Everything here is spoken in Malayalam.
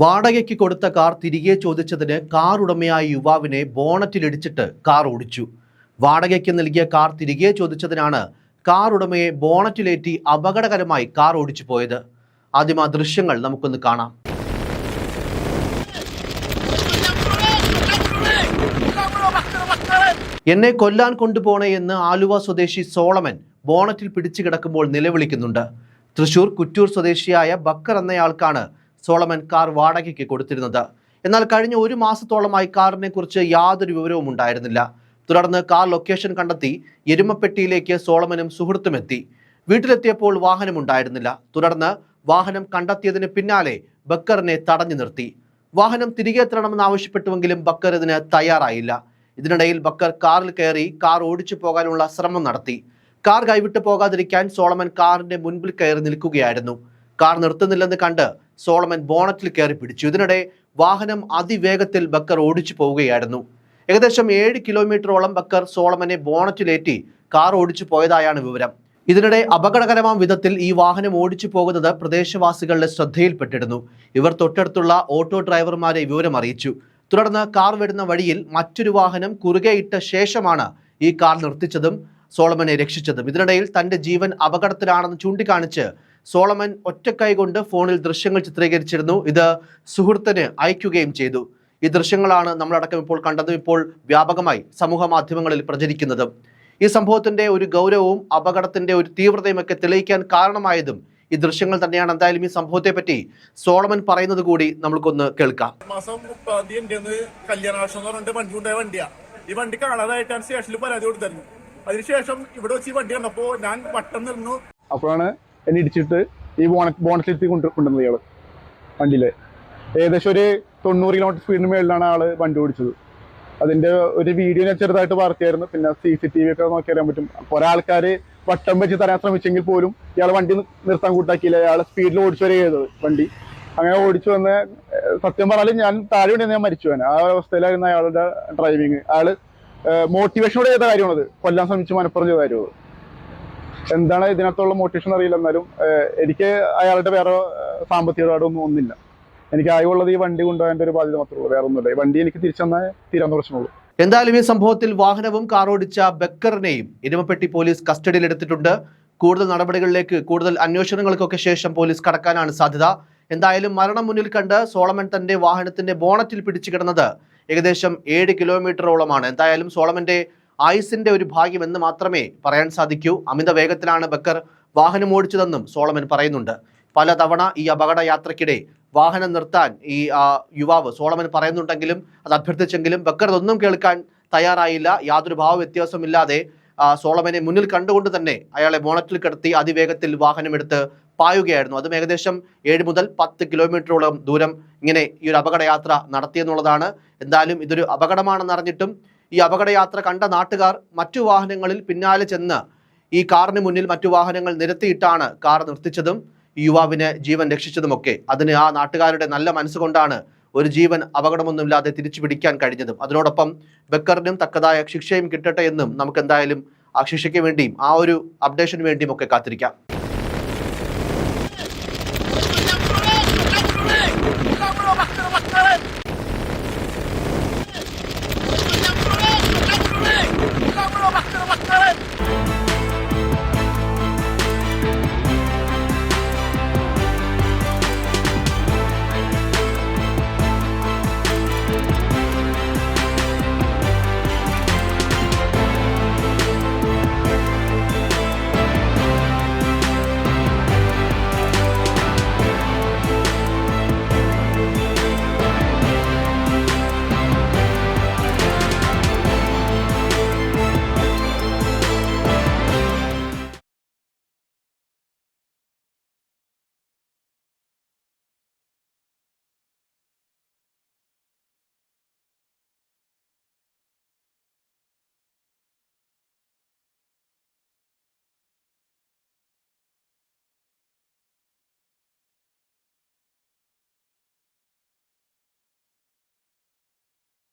വാടകയ്ക്ക് കൊടുത്ത കാർ തിരികെ ചോദിച്ചതിന് കാർ ഉടമയായ യുവാവിനെ ബോണറ്റിലിടിച്ചിട്ട് കാർ ഓടിച്ചു. വാടകയ്ക്ക് നൽകിയ കാർ തിരികെ ചോദിച്ചതിനാണ് കാർ ഉടമയെ ബോണറ്റിലേറ്റി അപകടകരമായി കാർ ഓടിച്ചു പോയത്. ആദ്യം ആ ദൃശ്യങ്ങൾ നമുക്കൊന്ന് കാണാം. എന്നെ കൊല്ലാൻ കൊണ്ടുപോണേ എന്ന് ആലുവ സ്വദേശി സോളമൻ ബോണറ്റിൽ പിടിച്ചു കിടക്കുമ്പോൾ നിലവിളിക്കുന്നുണ്ട്. തൃശൂർ കുറ്റൂർ സ്വദേശിയായ ബക്കർ എന്നയാൾക്കാണ് സോളമൻ കാർ വാടകയ്ക്ക് കൊടുത്തിരുന്നത്. എന്നാൽ കഴിഞ്ഞ ഒരു മാസത്തോളമായി കാറിനെ കുറിച്ച് യാതൊരു വിവരവും ഉണ്ടായിരുന്നില്ല. തുടർന്ന് കാർ ലൊക്കേഷൻ കണ്ടെത്തി എരുമപ്പെട്ടിയിലേക്ക് സോളമനും സുഹൃത്തും എത്തി. വീട്ടിലെത്തിയപ്പോൾ വാഹനം ഉണ്ടായിരുന്നില്ല. തുടർന്ന് വാഹനം കണ്ടെത്തിയതിന് പിന്നാലെ ബക്കറിനെ തടഞ്ഞു നിർത്തി. വാഹനം തിരികെ തരണമെന്ന് ആവശ്യപ്പെട്ടുവെങ്കിലും ബക്കർ ഇതിന് തയ്യാറായില്ല. ഇതിനിടയിൽ ബക്കർ കാറിൽ കയറി കാർ ഓടിച്ചു പോകാനുള്ള ശ്രമം നടത്തി. കാർ കൈവിട്ടു പോകാതിരിക്കാൻ സോളമൻ കാറിന്റെ മുൻപിൽ കയറി നിൽക്കുകയായിരുന്നു. കാർ നിർത്തുന്നില്ലെന്ന് കണ്ട് സോളമൻ ബോണറ്റിൽ കയറി പിടിച്ചു. ഇതിനിടെ വാഹനം അതിവേഗത്തിൽ ബക്കർ ഓടിച്ചു പോവുകയായിരുന്നു. ഏകദേശം ഏഴ് കിലോമീറ്ററോളം ബക്കർ സോളമനെ ബോണറ്റിലേറ്റി കാർ ഓടിച്ചു പോയതായാണ് വിവരം. ഇതിനിടെ അപകടകരമാം വിധത്തിൽ ഈ വാഹനം ഓടിച്ചു പോകുന്നത് പ്രദേശവാസികളുടെ ശ്രദ്ധയിൽപ്പെട്ടിരുന്നു. ഇവർ തൊട്ടടുത്തുള്ള ഓട്ടോ ഡ്രൈവർമാരെ വിവരം അറിയിച്ചു. തുടർന്ന് കാർ വരുന്ന വഴിയിൽ മറ്റൊരു വാഹനം കുറുകെയിട്ട ശേഷമാണ് ഈ കാർ നിർത്തിച്ചതും സോളമനെ രക്ഷിച്ചതും. ഇതിനിടയിൽ തന്റെ ജീവൻ അപകടത്തിലാണെന്ന് ചൂണ്ടിക്കാണിച്ച് സോളമൻ ഒറ്റക്കൈ കൊണ്ട് ഫോണിൽ ദൃശ്യങ്ങൾ ചിത്രീകരിച്ചിരുന്നു. ഇത് സുഹൃത്തിന് അയക്കുകയും ചെയ്തു. ഈ ദൃശ്യങ്ങളാണ് നമ്മളടക്കം ഇപ്പോൾ കണ്ടതും ഇപ്പോൾ വ്യാപകമായി സമൂഹ മാധ്യമങ്ങളിൽ പ്രചരിക്കുന്നതും. ഈ സംഭവത്തിന്റെ ഒരു ഗൗരവവും അപകടത്തിന്റെ ഒരു തീവ്രതയും ഒക്കെ തെളിയിക്കാൻ കാരണമായതും ഈ ദൃശ്യങ്ങൾ തന്നെയാണ്. എന്തായാലും ഈ സംഭവത്തെ പറ്റി സോളമൻ പറയുന്നത് കൂടി നമുക്കൊന്ന് കേൾക്കാം. മാസം മുപ്പതാം തീയതി എന്ന് പറഞ്ഞിട്ട് വണ്ടി ഉണ്ടായ വണ്ടിയാ. ഈ വണ്ടി കാണാതായിട്ടാണ് സ്റ്റേഷനിൽ പരാതി കൊടുത്തായിരുന്നു അതിനുശേഷം ഇവിടെ വെച്ച് ഈ വണ്ടി കണ്ടപ്പോ ഞാൻ വട്ടം നിന്നു അപ്പോഴാണ് എന്നെ ഇടിച്ചിട്ട് ഈ ബോണറ്റ് ബോണറ്റിലെത്തി കൊണ്ട് കൊണ്ടുവന്നത് ഇയാൾ വണ്ടിയിൽ. ഏകദേശം ഒരു തൊണ്ണൂറ് കിലോമീറ്റർ സ്പീഡിന് മേളിലാണ് ആൾ വണ്ടി ഓടിച്ചത്. അതിന്റെ ഒരു വീഡിയോ ഞാൻ ചെറുതായിട്ട് വാർത്തയായിരുന്നു പിന്നെ സി സി ടി വി ഒക്കെ നോക്കി അറിയാൻ പറ്റും. കുറെ ആൾക്കാർ വട്ടം വെച്ച് തരാൻ ശ്രമിച്ചെങ്കിൽ പോലും ഇയാൾ വണ്ടി നിർത്താൻ കൂട്ടാക്കിയില്ല. ഇയാൾ സ്പീഡിൽ ഓടിച്ചു വരെ ചെയ്തത് വണ്ടി. അങ്ങനെ ഓടിച്ചു വന്ന് സത്യം പറഞ്ഞാൽ ഞാൻ താഴെ വേണ്ടി ഞാൻ മരിച്ചു. പോകാൻ ആ അവസ്ഥയിലായിരുന്നു അയാളുടെ ഡ്രൈവിങ് അയാൾ മോട്ടിവേഷനോടെ ചെയ്ത കാര്യമാണത്. കൊല്ലാൻ ശ്രമിച്ച് മനപ്പുറം ചെയ്ത കാര്യം അത്. എന്താണ് ഇതിനകത്തുള്ള മോട്ടിവേഷൻ അറിയില്ല. എന്നാലും എനിക്ക് അയാളുടെ വേറെ സാമ്പത്തിക ഇടപാടൊന്നും ഒന്നില്ല എനിക്ക് ആയുള്ളത് ഈ വണ്ടി കൊണ്ടുപോകാന്റെ ഒരു ബാധ്യത മാത്രമേ ഉള്ളൂ. വേറെ ഒന്നുമില്ല. ഈ വണ്ടി എനിക്ക് തിരിച്ചെന്നാൽ തീരാന്ന് പ്രശ്നമുള്ളൂ. എന്തായാലും ഈ സംഭവത്തിൽ വാഹനവും കാറോടിച്ച ബക്കറിനെയും ഇരുമപ്പെട്ടി പോലീസ് കസ്റ്റഡിയിലെടുത്തിട്ടുണ്ട് കൂടുതൽ നടപടികളിലേക്ക് കൂടുതൽ അന്വേഷണങ്ങൾക്കൊക്കെ ശേഷം പോലീസ് കടക്കാനാണ് സാധ്യത. എന്തായാലും മരണം മുന്നിൽ കണ്ട് സോളമൻ തന്റെ വാഹനത്തിന്റെ ബോണറ്റിൽ പിടിച്ചു കിടന്നത് ഏകദേശം ഏഴ് കിലോമീറ്ററോളമാണ് എന്തായാലും സോളമന്റെ ആയുസിന്റെ ഒരു ഭാഗ്യം എന്ന് മാത്രമേ പറയാൻ സാധിക്കൂ. അമിത വേഗത്തിലാണ് ബക്കർ വാഹനം ഓടിച്ചതെന്നും സോളമൻ പറയുന്നുണ്ട്. പലതവണ ഈ അപകട യാത്രക്കിടെ വാഹനം നിർത്താൻ ഈ യുവാവ് സോളമൻ പറയുന്നുണ്ടെങ്കിലും അത് അഭ്യർത്ഥിച്ചെങ്കിലും ബക്കർ അതൊന്നും കേൾക്കാൻ തയ്യാറായില്ല. യാതൊരു ഭാവ വ്യത്യാസമില്ലാതെ സോളമനെ മുന്നിൽ കണ്ടുകൊണ്ട് തന്നെ അയാളെ ബോണറ്റിൽ കിടത്തി അതിവേഗത്തിൽ വാഹനമെടുത്ത് പായുകയായിരുന്നു. അതും ഏകദേശം ഏഴ് മുതൽ പത്ത് കിലോമീറ്ററോളം ദൂരം ഇങ്ങനെ ഈ ഒരു അപകടയാത്ര നടത്തിയെന്നുള്ളതാണ്. എന്തായാലും ഇതൊരു അപകടമാണെന്ന് അറിഞ്ഞിട്ടും ഈ അപകടയാത്ര കണ്ട നാട്ടുകാർ മറ്റു വാഹനങ്ങളിൽ പിന്നാലെ ചെന്ന് ഈ കാറിന് മുന്നിൽ മറ്റു വാഹനങ്ങൾ നിരത്തിയിട്ടാണ് കാർ നിർത്തിച്ചതും യുവാവിനെ ജീവൻ രക്ഷിച്ചതുമൊക്കെ. അതിന് ആ നാട്ടുകാരുടെ നല്ല മനസ്സുകൊണ്ടാണ് ഒരു ജീവൻ അപകടമൊന്നുമില്ലാതെ തിരിച്ചു പിടിക്കാൻ കഴിഞ്ഞതും. അതിനോടൊപ്പം ബക്കറിനും തക്കതായ ശിക്ഷയും കിട്ടട്ടെ എന്നും നമുക്ക് എന്തായാലും ആ ശിക്ഷയ്ക്ക് വേണ്ടിയും ആ ഒരു അപ്ഡേഷന് വേണ്ടിയും ഒക്കെ കാത്തിരിക്കാം.